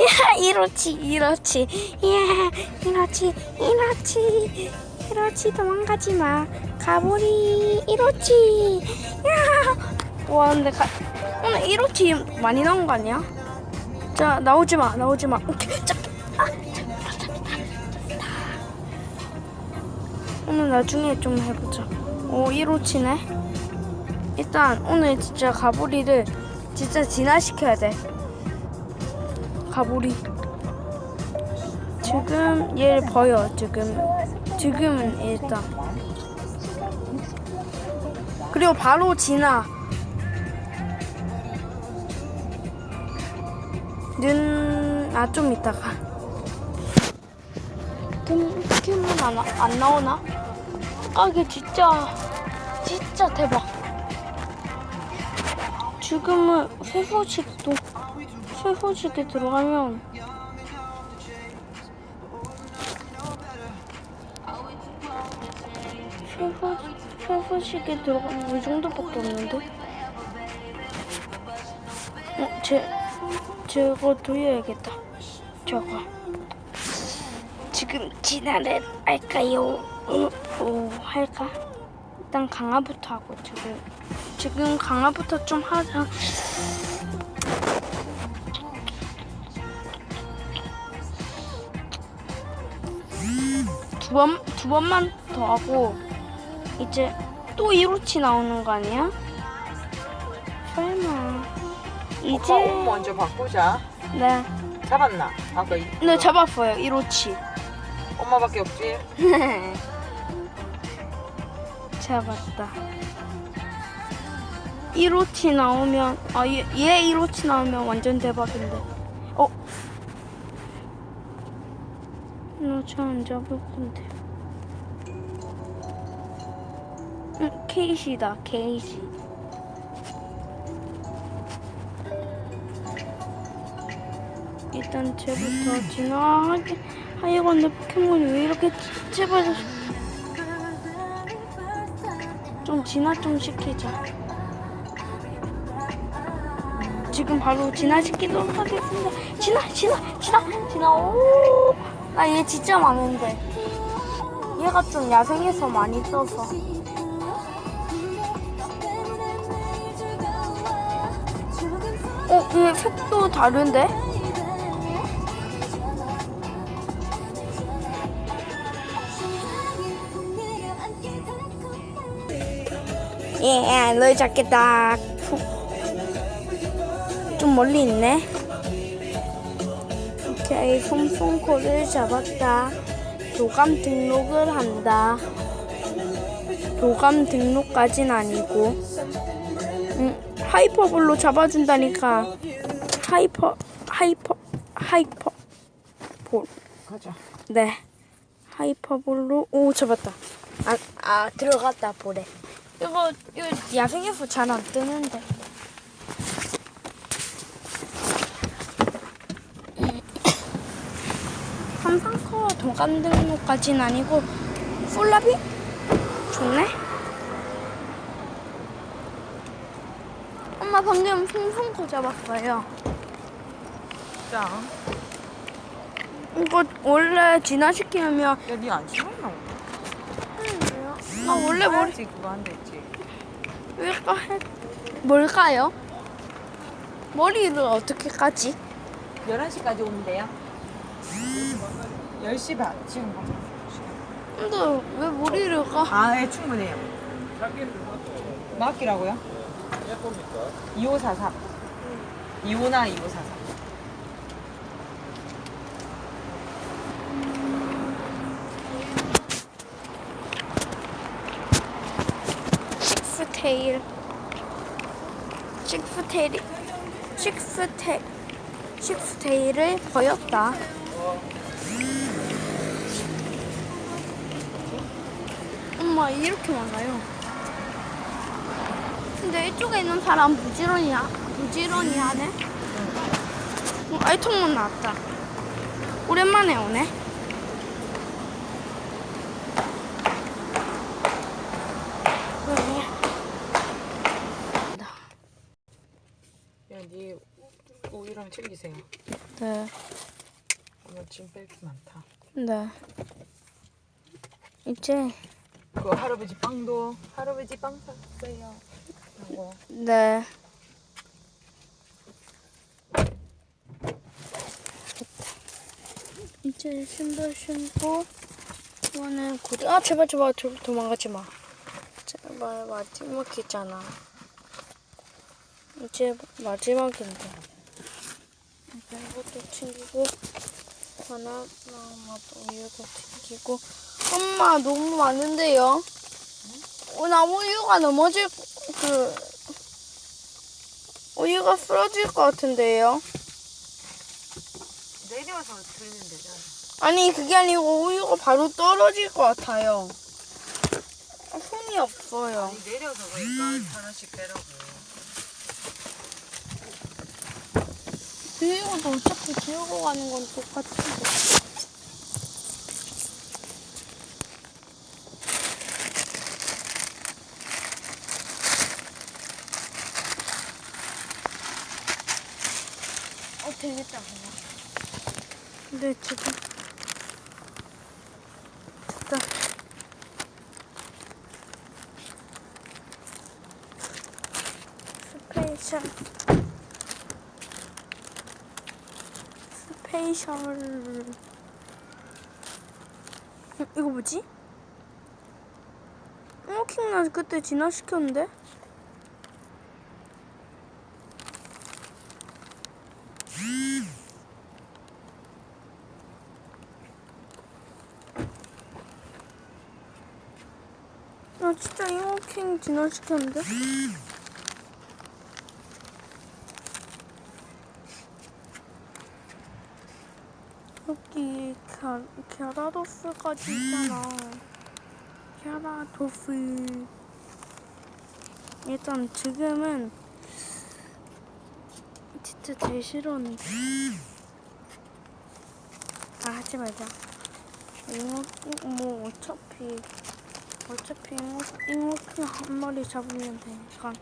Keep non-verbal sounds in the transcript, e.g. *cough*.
야 *laughs* 이렇지 이렇지. 야 이렇지 이렇지. 이렇지 도망가지 마. 가보리 이렇지. 야와 근데 가, 오늘 이렇지. 많이 나온 거 아니야? 자 나오지 마 나오지 마. 오케이 자, 아, 잡았다 잡았다 오늘 나중에 좀 해보자. 오 이로치네? 일단 오늘 진짜 가보리를 진짜 진화시켜야 돼 가보리. 지금 얘를 버려 지금. 지금은 일단. 그리고 바로 진화 눈아 좀 이따가. 금- 포켓몬 안, 나- 안 나오나? 아 이게 진짜 진짜 대박. 지금은 회포식도 회포식에 들어가면 회포 회포식에 들어가면 이 정도밖에 없는데 어, 제 저거 돌려야겠다 저거 지금 진화를 할까요? 어, 어, 할까? 일단 강화부터 하고 지금 지금 강화부터 좀 하자. 두 번, 두 번만 더 하고 이제 또 이로치 나오는 거 아니야? 설마 오빠 옷 이제 먼저 바꾸자. 네, 잡았나? 아까 이, 네 잡았어요 이로치. 엄마밖에 없지? *laughs* 잡았다. 1호치 나오면 아 얘, 얘 1호치 나오면 완전 대박인데. 어? 나잘안 잡을 건데. 응, 케이시다 케이시. 일단 쟤부터 진화하게 하여간 내 포켓몬이 왜 이렇게 제발 좀 진화 좀 시키자. 지금 바로 진화시키도록 하겠습니다. 진화, 진화, 진화, 진화. 오, 나 얘 진짜 많은데. 얘가 좀 야생에서 많이 떠서. 어, 얘 색도 다른데? 예, 널 잡겠다. 좀 멀리 있네. 오케이, 솜솜코를 잡았다. 교감 등록을 한다. 교감 등록까진 아니고. 음, 하이퍼볼로 잡아준다니까. 하이퍼, 하이퍼, 하이퍼 볼. 가자. 네. 하이퍼볼로 오 잡았다. 아, 아 들어갔다 볼에. 이거 이거 야생에서 잘 안 뜨는데. 도감 등록까진 아니고 솔라비 좋네. 엄마 방금 송송코 잡았어요. 짱. 이거 원래 진화시키면 야, 니안 심었나? 아 원래 머리 그거 안 됐지. 왜까 해? 뭘까요? 머리를 어떻게 까지? 11시까지 오는데요? 10시 반. 지금 가. 근데 왜 머리를 까? 아, 예, 충분해요. 맡기라고요? 2543. 25나 2543. 식스테일 식스테일이 식스테 식스테일을 버렸다. 엄마 이렇게 많아요. 근데 이쪽에 있는 사람 부지런히 하, 부지런히 하네. 어, 알통문 나왔다. 오랜만에 오네. 야, 니 우유랑 챙기세요. 네. 오늘 짐뺄게 많다. 네. 이제 그 할아버지 빵도 할아버지 빵 샀어요. 이거. 네. 이제 신발 신고 이거는 구리 아 제발 제발 도, 도망가지 마. 제발 마지막이잖아. 이제 마지막인데. 이것도 챙기고 바나나 맛 우유도 챙기고 엄마 너무 많은데요 어, 나 우유가 넘어질 그 우유가 쓰러질 것 같은데요 내려서 들면 되잖아. 아니 그게 아니고 우유가 바로 떨어질 것 같아요. 아, 손이 없어요. 아니 내려서 그러니까 하나씩 빼라고. 우유도 어차피 들고 가는 건 똑같은데. 네 지금 됐다. 스페셜 스페셜 음, 이거 뭐지? 스모킹 나 그때 진화시켰는데? 나 진짜 이모킹 진화시켰는데? 여기 갸, 갸라도스까지 있잖아. 갸라도스. 일단 지금은 진짜 제일 싫어하는 게. 아 하지 말자. 이모 뭐 어차피 어차피 이모 이모킹 한 마리 잡으면 되니까.